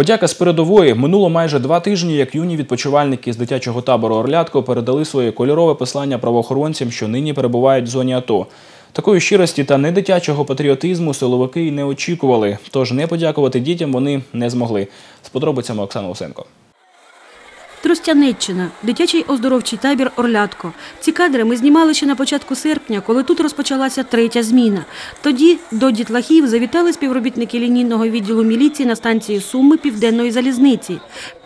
Подяка з передової минуло майже два тижні, як юні відпочивальники з дитячого табору Орлятко передали своє кольорове послання правоохоронцям, що нині перебувають в зоні АТО. Такої щирості та недитячого патріотизму силовики й не очікували. Тож не подякувати дітям вони не змогли. З подробицями Оксана Усенко. Тростянеччина, дитячий оздоровчий табір Орлятко. Ці кадри ми знімали ще на початку серпня, коли тут розпочалася третя зміна. Тоді до дітлахів завітали співробітники лінійного відділу міліції на станції Суми Південної залізниці.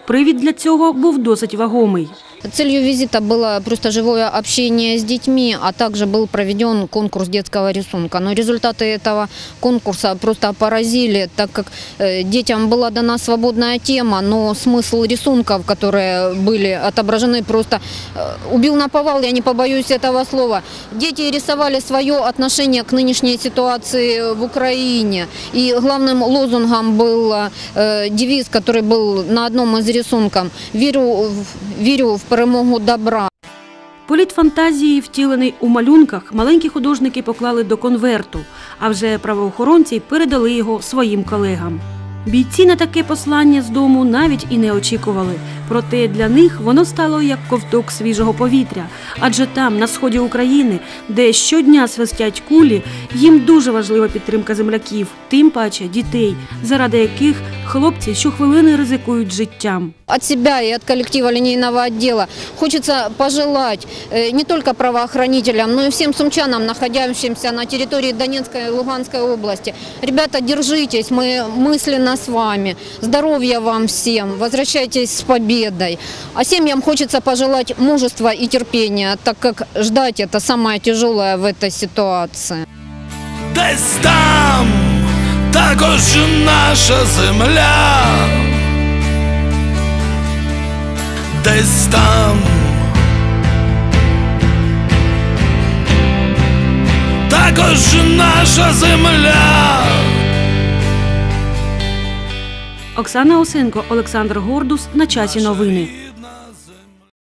Привід для цього був досить вагомий. Целью визита было просто живое общение с детьми, а также был проведен конкурс детского рисунка. Но результаты этого конкурса просто поразили, так как э, детям была дана свободная тема, но смысл рисунков, которые были отображены, просто э, убил на повал, я не побоюсь этого слова. Дети рисовали свое отношение к нынешней ситуации в Украине. И главным лозунгом был э, девиз, который был на одном из рисунков «Верю, верю в перемогу добра». Політ фантазії, втілений у малюнках, маленькі художники поклали до конверту, а вже правоохоронці передали його своїм колегам. Бійці на таке послання з дому навіть і не очікували. Проте для них воно стало як ковток свіжого повітря. Адже там, на сході України, де щодня свистять кулі, їм дуже важлива підтримка земляків, тим паче дітей, заради яких хлопці щохвилини ризикують життям. От себя и от коллектива линейного отдела хочется пожелать э, не только правоохранителям, но и всем сумчанам, находящимся на территории Донецкой и Луганской области. Ребята, держитесь, мы с вами. Здоровья вам всем, возвращайтесь с победой. А семьям хочется пожелать мужества и терпения, так как ждать это самое тяжелое в этой ситуации. Десь там також наша земля. Десь там. Також наша земля. Оксана Осенко, Олександр Гордус. На часі новини.